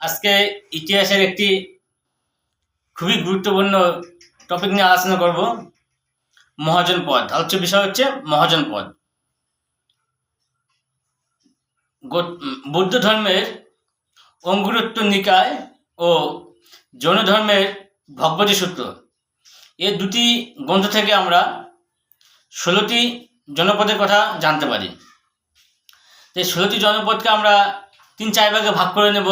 আজকে ইতিহাসের একটি খুবই গুরুত্বপূর্ণ টপিক নিয়ে আলোচনা করব, মহাজন পদ। আলোচ্য বিষয় হচ্ছে মহাজন পদ। বৌদ্ধ ধর্মের অঙ্গুরত্ব নিকায় ও জৈন ধর্মের ভগবতী সূত্র। এই দুটি গ্রন্থ থেকে আমরা ষোলোটি জনপদের কথা জানতে পারি। এই ষোলোটি জনপদকে আমরা তিন চার ভাগে ভাগ করে নেব।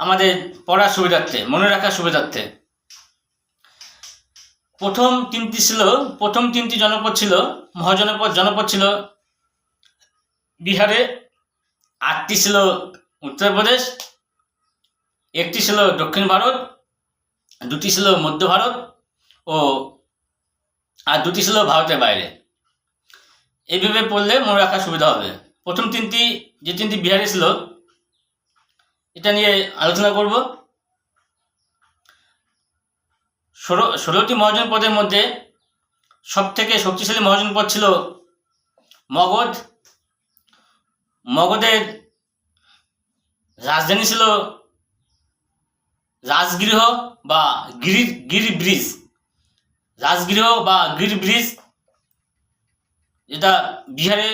আমাদের পড়ার সুবিধার্থে, মনে রাখার সুবিধার্থে। প্রথম তিনটি ছিল, প্রথম তিনটি জনপদ ছিল, মহাজনপদ, জনপদ ছিল বিহারে, আটটি ছিল উত্তরপ্রদেশ, একটি ছিল দক্ষিণ ভারত, দুটি ছিল মধ্য ভারত ও, আর দুটি ছিল ভারতের বাইরে। এইভাবে পড়লে মনে রাখার সুবিধা হবে। প্রথম তিনটি, যে তিনটি বিহারে ছিল এটা নিয়ে আলোচনা করব। ষোলো, ষোলোটি মহাজন পদের মধ্যে সব থেকে শক্তিশালী মহাজন পদ ছিল মগধ। মগধের রাজধানী ছিল রাজগৃহ বা গিরি গিরি ব্রিজ রাজগৃহ বা গিরি ব্রিজ এটা বিহারে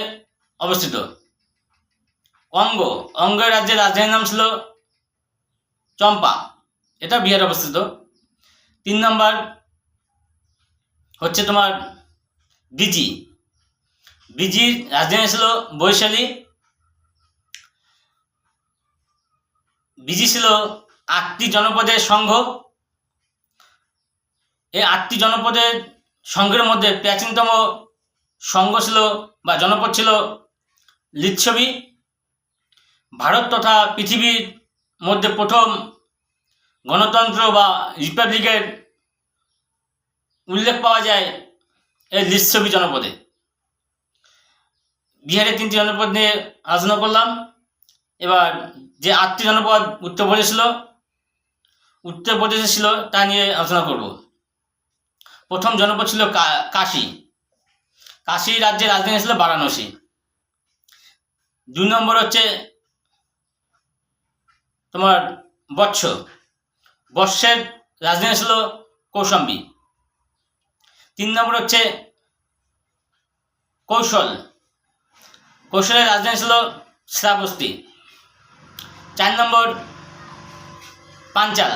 অবস্থিত। অঙ্গ। অঙ্গ রাজ্যের রাজধানীর নাম ছিল চম্পা। এটা বিহারে অবস্থিত। তিন নম্বর হচ্ছে তোমার বিজি। বিজির রাজধানী ছিল বৈশালী বিজি ছিল আটটি জনপদের সংঘ। এই আটটি জনপদের সংঘের মধ্যে প্রাচীনতম সংঘ ছিল বা জনপদ ছিল লিচ্ছবি। ভারত তথা পৃথিবীর মধ্যে প্রথম গণতন্ত্র বা রিপাবলিকের উল্লেখ পাওয়া যায় এই লিচ্ছবি জনপদে। বিহারের তিনটি জনপদ নিয়ে আলোচনা করলাম। এবার যে আটটি জনপদ উত্তরপ্রদেশ ছিল উত্তরপ্রদেশে ছিল তা নিয়ে আলোচনা করব। প্রথম জনপদ ছিল কাশী। কাশী রাজ্যের রাজধানী ছিল বারাণসী। দুই নম্বর হচ্ছে তোমার বৎস বৎসের রাজধানী ছিল কৌশম্বী। তিন নম্বর হচ্ছে কৌশল। কৌশলের রাজধানী ছিল শ্রাবস্তি। চার নম্বর পাঞ্চাল।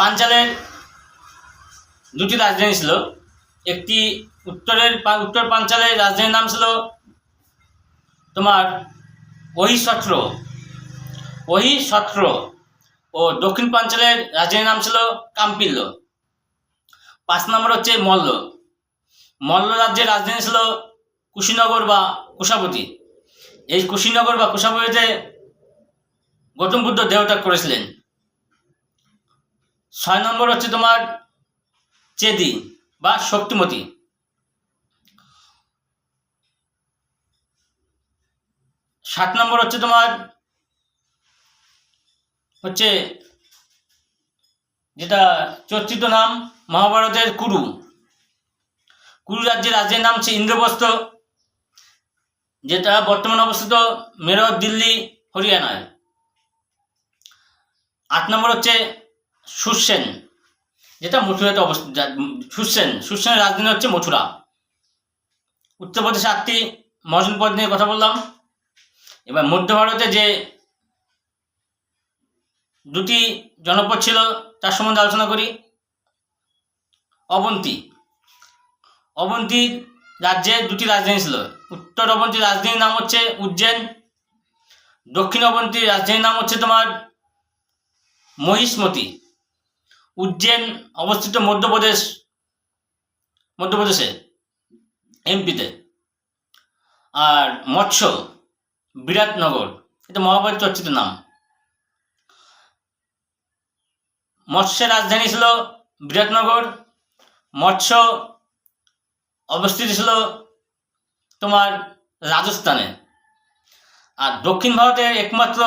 পাঞ্চালের দুটি রাজধানী ছিল। একটি উত্তরের উত্তর পাঞ্চালের রাজধানীর নাম ছিল তোমার ওহিসত্র ওহিসত্র ও দক্ষিণ পাঞ্চালের রাজধানীর নাম ছিল কাম্পিল্য। পাঁচ নম্বর হচ্ছে মল্ল। মল্ল রাজ্যের রাজধানী ছিল কুশীনগর বা কুশাপতি। এই কুশীনগর বা কুশাপতিতে গৌতম বুদ্ধ দেহত্যাগ করেছিলেন। ছয় নম্বর হচ্ছে তোমার চেদি বা শক্তিমতী। সাত নম্বর হচ্ছে তোমার হচ্ছে যেটা চর্চিত নাম মহাভারতের কুরু। কুরু রাজ্যের রাজ্যের নাম হচ্ছে ইন্দ্রপ্রস্থ, যেটা বর্তমানে অবস্থিত মেরঠ দিল্লি, হরিয়ানায়। আট নম্বর হচ্ছে সুসেন যেটা মথুরাতে অবস্থিত সুসেন সুসেনের রাজধানী হচ্ছে মথুরা। উত্তরপ্রদেশে আটটি মহাজন পদ নিয়ে কথা বললাম। এবার মধ্য ভারতে যে দুটি জনপদ ছিল, তার সম্বন্ধে আলোচনা করি। অবন্তী। অবন্তী রাজ্যে দুটি রাজধানী ছিল। উত্তর অবন্তীর রাজধানীর নাম হচ্ছে উজ্জৈন দক্ষিণ অবন্তীর রাজধানীর নাম হচ্ছে তোমার মহিষ্মতি। উজ্জৈন অবস্থিত মধ্যপ্রদেশ, মধ্যপ্রদেশে, এমপিতে। আর মৎস্য, বিরাটনগর, এটা মহাভারত চর্চিত নাম। মৎস্যের রাজধানী ছিল বিরাটনগর। মৎস্য অবস্থিত ছিল তোমার রাজস্থানে। আর দক্ষিণ ভারতের একমাত্র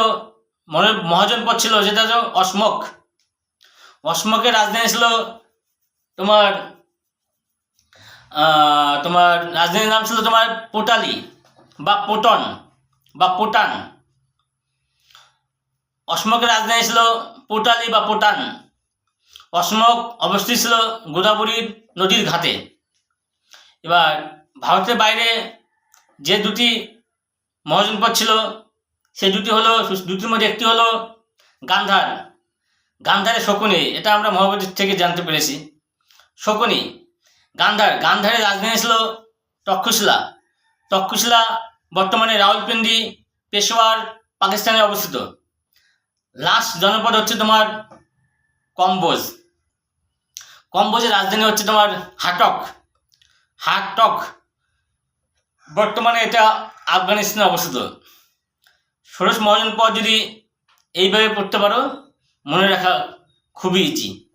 মহাজন পদ ছিল যেটা হলো অসমক অসমকের রাজধানী ছিল তোমার তোমার রাজধানীর নাম ছিল তোমার পোটালি বা পোটন বা পোটান। অসমকের রাজধানী ছিল পোটালি বা পোটান। অসমক অবস্থিত ছিল গোদাবরী নদীর ঘাটে। এবার ভারতের বাইরে যে দুটি মহাজনপদ ছিল, সে দুটি হলো, দুটির মধ্যে একটি হলো গান্ধার। গান্ধারের শকুনি, এটা আমরা মহাভারত থেকে জানতে পেরেছি। শকুনি, গান্ধার। গান্ধারের রাজধানী ছিল তক্ষশিলা। তক্ষশিলা বর্তমানে রাওয়ালপিন্ডি পেশোয়ার পাকিস্তানে অবস্থিত। লাস্ট জনপদ হচ্ছে তোমার কম্বোজ। কম্বোজের রাজধানী হচ্ছে তোমার হাটক। হাটক। বর্তমানে এটা আফগানিস্তানে অবস্থিত। ষোড়শ মহাজন পর যদি এইভাবে পড়তে পারো, মনে রাখা খুবই ইজি